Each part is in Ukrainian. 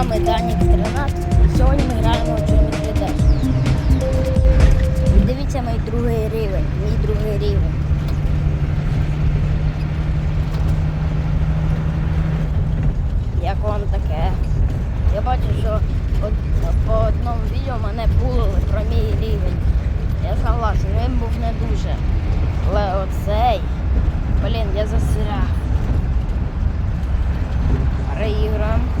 вами Данік 13. Сьогодні ми граємо в Geometry Dash. Дивіться мій другий рівень. Мій другий рівень. Як вам таке? Я бачу, що от, по одному відео мене булили про мій рівень. Я согласен, він був не дуже. Але оцей, блін, я застряг. Переіграємо.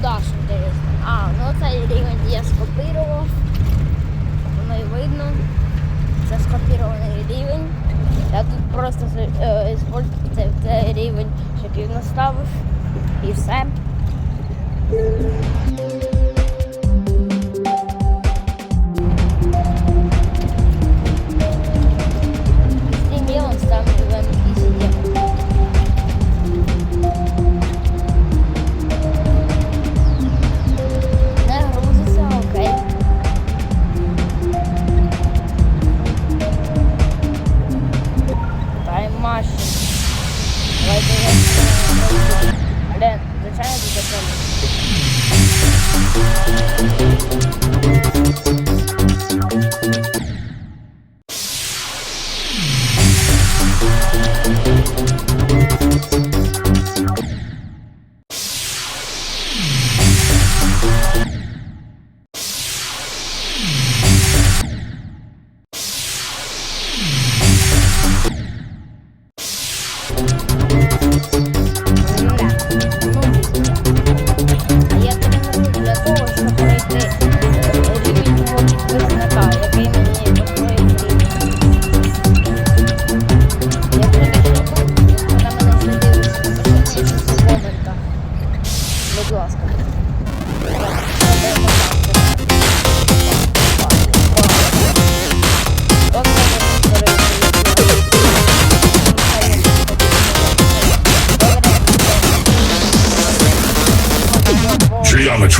Пройду даш, інтересно? А, ну цей рівень я скопірував. Воно і видно. Це скопірований рівень. Я тут просто е, цей, цей рівень, щоб він наставив. І все. створив.